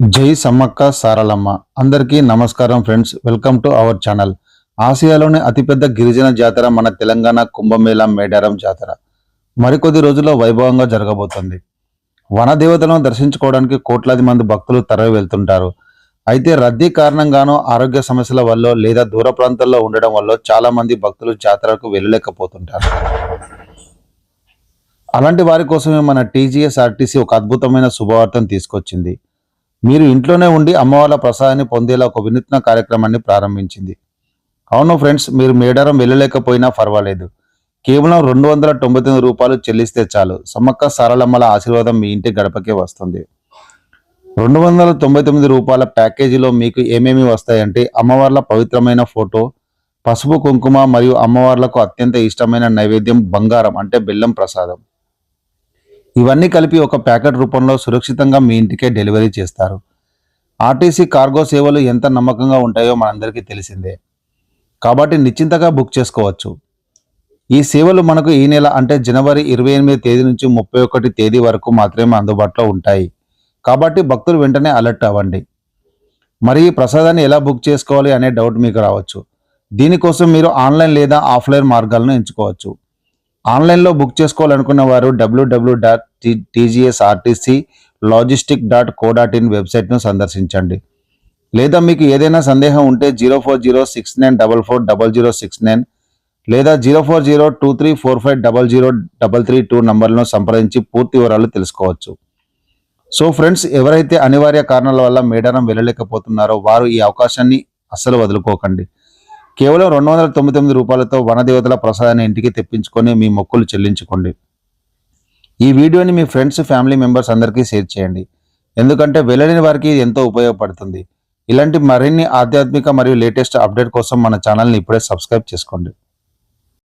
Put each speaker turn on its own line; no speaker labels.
జై సమ్మక్క సారలమ్మ. అందరికీ నమస్కారం friends. Welcome to our channel ఆసియాలోని అతిపెద్ద గిరిజన జాతర మన తెలంగాణ కుంభమేళం మేడారం జాతర. మరికొద్ది రోజుల్లో వైభవంగా జరగబోతుంది. వన దేవతలను దర్శించుకోవడానికి కోట్లాది మంది భక్తులు తరలి వెళ్తుంటారు. అయితే రద్దీ కారణంగానో ఆరోగ్య సమస్యల వల్ల లేదా దూర ప్రాంతాల్లో ఉండడం వల్ల చాలా మంది భక్తులు జాతరకు వెళ్ళలేకపోతుంటారు. అలాంటి వారి కోసమే మన టీజీఎస్ ఆర్టీసీ ఒక అద్భుతమైన శుభవార్తను తీసుకొచ్చింది. మీరు ఇంట్లోనే ఉండి అమ్మవార్ల ప్రసాదాన్ని పొందేలా ఒక వినూత్న కార్యక్రమాన్ని ప్రారంభించింది. అవును ఫ్రెండ్స్ మీరు మేడారం వెళ్ళలేకపోయినా పర్వాలేదు. కేవలం రెండు వందల తొంభై తొమ్మిది రూపాయలు చెల్లిస్తే చాలు. సమ్మక్క సారలమ్మల ఆశీర్వాదం మీ ఇంటి గడపకే వస్తుంది. రెండు వందల తొంభై తొమ్మిది రూపాయల ప్యాకేజీలో మీకు ఏమేమి వస్తాయంటే అమ్మవార్ల పవిత్రమైన ఫోటో పసుపు కుంకుమ మరియు అమ్మవార్లకు అత్యంత ఇష్టమైన నైవేద్యం బంగారం అంటే బెల్లం ప్రసాదం. ఇవన్నీ కలిపి ఒక ప్యాకెట్ రూపంలో సురక్షితంగా మీ ఇంటికే డెలివరీ చేస్తారు. ఆర్టీసీ కార్గో సేవలు ఎంత నమ్మకంగా ఉంటాయో మనందరికీ తెలిసిందే. కాబట్టి నిశ్చింతగా బుక్ చేసుకోవచ్చు. ఈ సేవలు మనకు ఈ నెల అంటే జనవరి ఇరవై ఎనిమిది తేదీ నుంచి ముప్పై ఒకటి తేదీ వరకు మాత్రమే అందుబాటులో ఉంటాయి. కాబట్టి భక్తులు వెంటనే అలర్ట్ అవ్వండి. మరి ఈ ప్రసాదాన్ని ఎలా బుక్ చేసుకోవాలి అనే డౌట్ మీకు రావచ్చు. దీనికోసం మీరు ఆన్లైన్ లేదా ఆఫ్లైన్ మార్గాలను ఎంచుకోవచ్చు. ఆన్లైన్లో బుక్ చేసుకోవాలనుకున్న వారు W W dot TGSRTC logistic dot co dot in వెబ్సైట్ను సందర్శించండి. లేదా మీకు ఏదైనా సందేహం ఉంటే zero four zero six nine double four double zero six nine లేదా zero four zero two three four five double zero double three two నంబర్లను సంప్రదించి పూర్తి వివరాలు తెలుసుకోవచ్చు. సో ఫ్రెండ్స్ ఎవరైతే అనివార్య కారణాల వల్ల మేడారం వెళ్ళలేకపోతున్నారో వారు ఈ అవకాశాన్ని అస్సలు వదులుకోకండి. కేవలం రెండు వందల తొంభై తొమ్మిది రూపాయలతో వనదేవతల ప్రసాదాన్ని ఇంటికి తెప్పించుకొని మీ మొక్కులు చెల్లించుకోండి. ఈ వీడియోని మీ ఫ్రెండ్స్ ఫ్యామిలీ మెంబర్స్ అందరికీ షేర్ చేయండి. ఎందుకంటే వెళ్ళని వారికి ఇది ఎంతో ఉపయోగపడుతుంది. ఇలాంటి మరిన్ని ఆధ్యాత్మిక మరియు లేటెస్ట్ అప్డేట్ కోసం మన ఛానల్ని ఇప్పుడే సబ్స్క్రైబ్ చేసుకోండి.